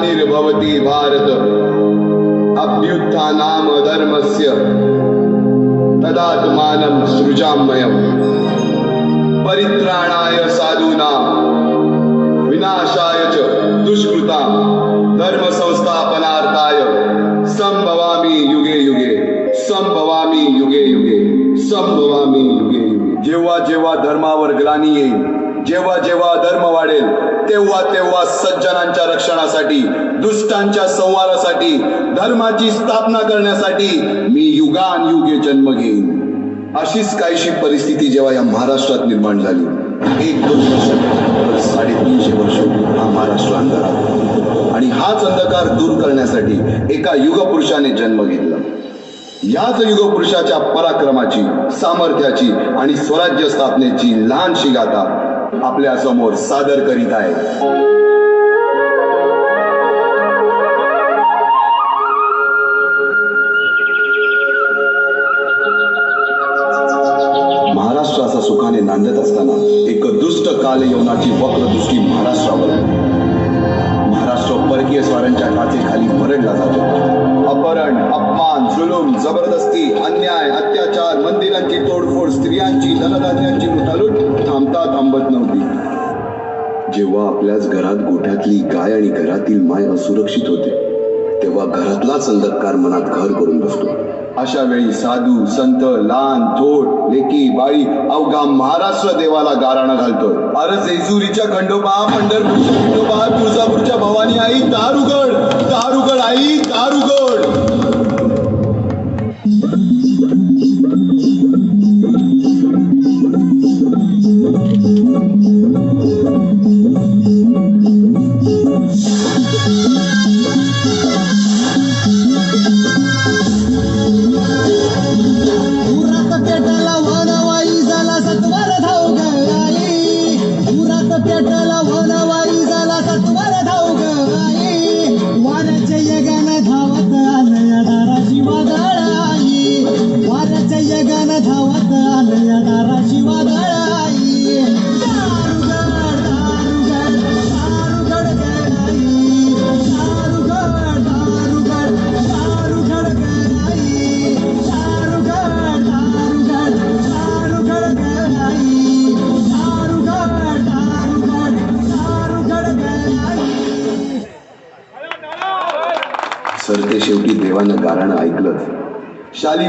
ग्लानिर्भवति भारत। अभ्युत्थानाम धर्मस्य तदात्मानं सृजाम्यहम् परित्राणाय साधूनां विनाशाय च दुष्कृतां धर्म संस्थापनार्थाय संभवामी युगे युगे। संभवामी युगे युगे। संभवामी युगे युगे। जेव्हा जेव्हा धर्मावर ग्लानी येईल, जेव्हा जेव्हा धर्म वाढेल तेव्हा तेव्हा सज्जनांच्या रक्षणासाठी दुष्टांच्या संवारासाठी धर्माची स्थापना करण्यासाठी मी युगान युगे जन्म घेईन. अशीच काहीशी परिस्थिती जेव्हा या महाराष्ट्रात निर्माण झाली. एक दोन वर्ष साडेतीनशे वर्ष हा महाराष्ट्र अंधारात. आणि हाच अंधकार दूर करण्यासाठी एका युगपुरुषाने जन्म घेतला. याच युगपुरुषाच्या पराक्रमाची सामर्थ्याची आणि स्वराज्य स्थापनेची लहानशी गाथा आपल्यासमोर सादर करीत आहे. महाराष्ट्र असा सुखाने नांदत असताना एक दुष्ट काल यवनाची जेव्हा आपल्याच घरात गोठ्यातली गाय आणि घरातील माय असुरक्षित होते तेव्हा घरातलाच अंधकार मनात घर करून बसतो. अशा वेळी साधू संत लहान थोट लेकी बाई अवघा महाराष्ट्र देवाला गाराणं घालतोय. अरे जेजुरीच्या खंडोबा पंढरपूरच्या खंडोबा तुळजापूरच्या भवानी आई दारुगड दारुगड आई दारुगड!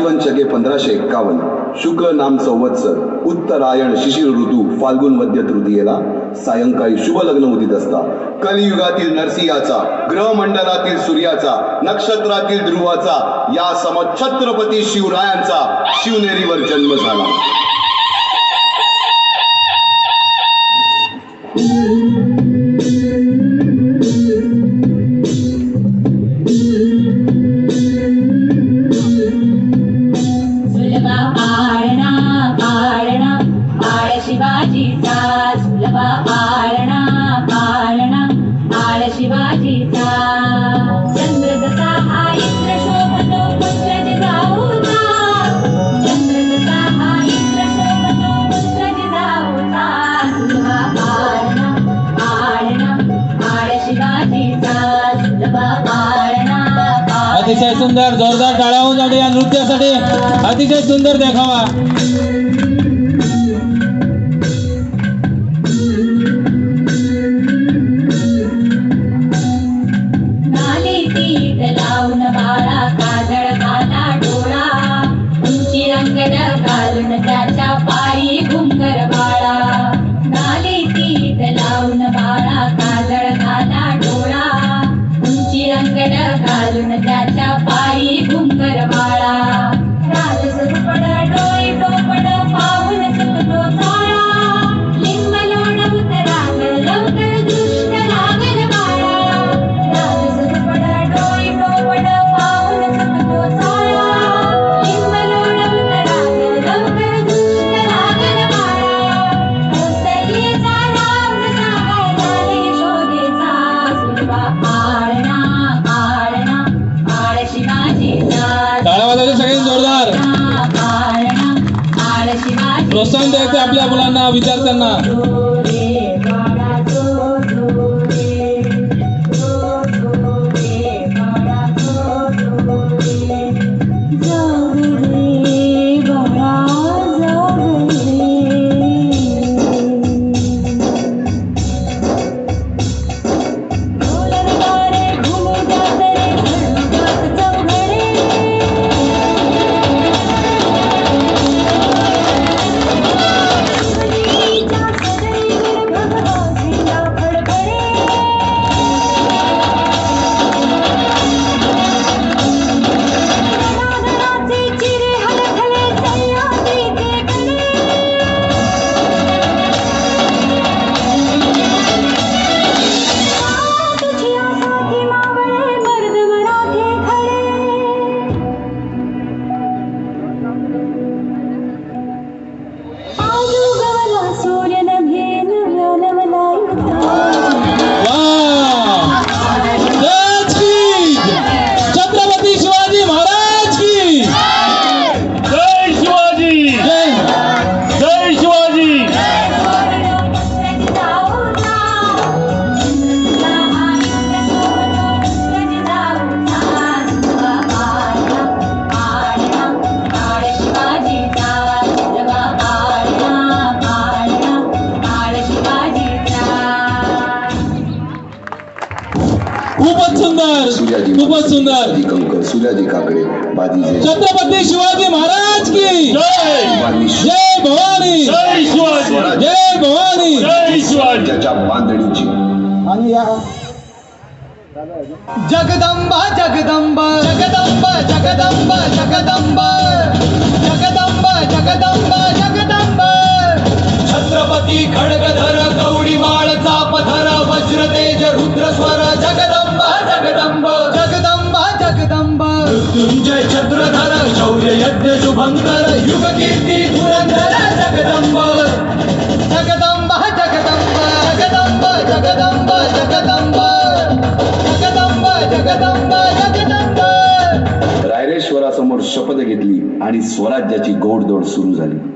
आजीवन शके पंधराशे एक्कावन्न. शुक्ल नाम संवत्सर. उत्तरायण शिशिर ऋतू फाल्गुन मध्य तृतीयेला. सायंकाळी शुभ लग्न उदित असता. कलियुगातील नरसिंहाचा ग्रहमंडलातील सूर्याचा नक्षत्रातील ध्रुवाचा या सम छत्रपती शिवरायांचा शिवनेरीवर जन्म झाला. शिवाजीचा सुलभा पाळणा पाळणा अतिशय सुंदर जोरदार टाळ्या होऊन या नृत्यासाठी. अतिशय सुंदर देखावा. मुलांना विद्यार्थ्यांना azul सूर्याजी खूपच सुंदर. कंकर सूर्याजी काकडे बाजी जय छत्रपती शिवाजी महाराज की जय. भवानी. जय शिवाजी भवानी. जय शिवाजी. ज्याच्या बांधणीची आणि या जगदंबा जगदंबा. जगदंबा जगदंबा जगदंबा. जगदंबा जगदंबा जगदंबा. छत्रपती खडगधर यज्ञ शुभंकर युग कीर्ती धुरंधर जगदंबा जगदंबा जगदंबा जगदंबा जगदंबा जगदंबा जगदंबा जगदंबा जगदंबा रायरेश्वरासमोर शपथ घेतली आणि स्वराज्याची गोडदोड सुरू झाली.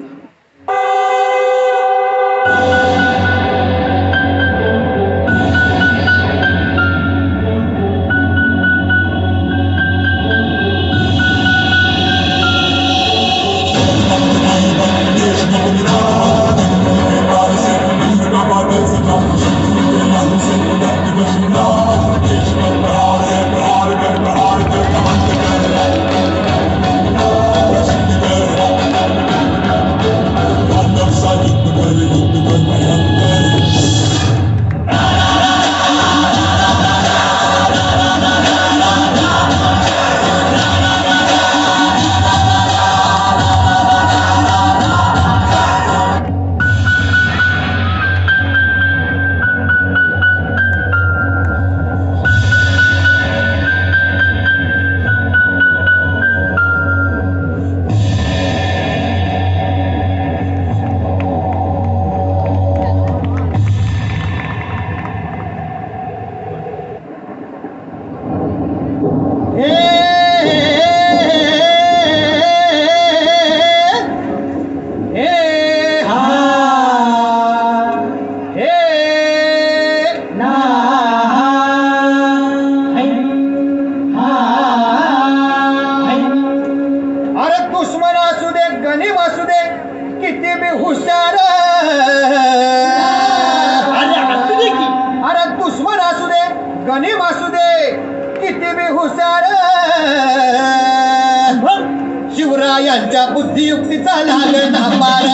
शिवरायांच्या बुद्धियुक्तीचा लाग नापार.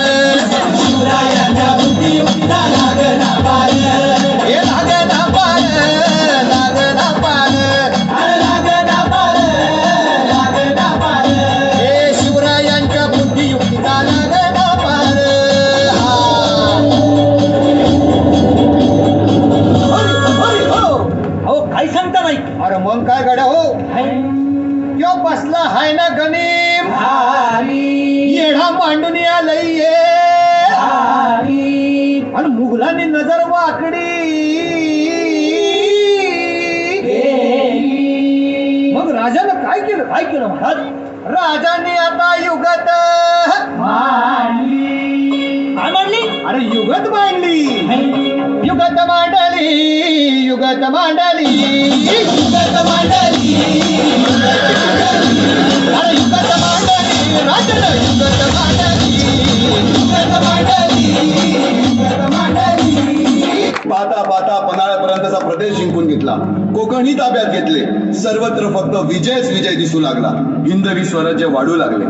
शिवरायांच्या बुद्धियुक्तीचा लाग हे लाग लाग लाग लाग हे शिवरायांच्या बुद्धियुक्तीचा लाग हो, हो, हो. काही सांगता नाही. अरे मग काय गड्या हो? यो बसला हाय ना गणेश. येढा मांडून आलंय ये आणि मुघलांनी नजर वाकडी। मग राजानं काय केलं? काय केलं महाराज? राजाने आता युगत काय म्हणली अरे युगत मांडली। युगत मांडली युगत मांडली। युगत मांडली। अरे मांडली मांडली मांडली युगत मांडली। पाहता पाहता पन्हाळ्यापर्यंतचा प्रदेश जिंकून घेतला. कोकणही ताब्यात घेतले. सर्वत्र फक्त विजयच विजय दिसू लागला. हिंदवी स्वराज्य वाढू लागले.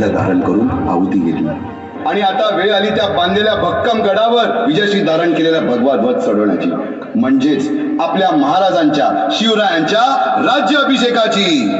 देवीला धारण करून आहुती घेतली. आणि आता वेळ आली त्या बांधलेल्या भक्कम गडावर विजयशी धारण केलेला भगवा ध्वज चढवण्याची. म्हणजेच आपल्या महाराजांच्या शिवरायांच्या राज्याभिषेकाची.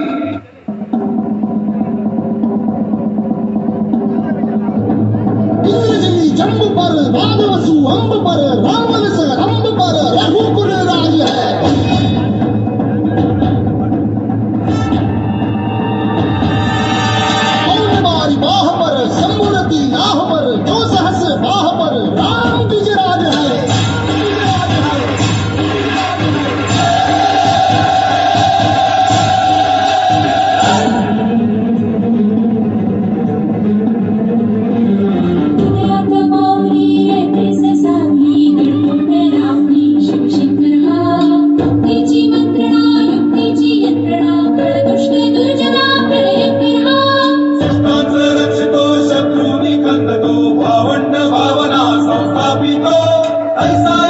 ऐसा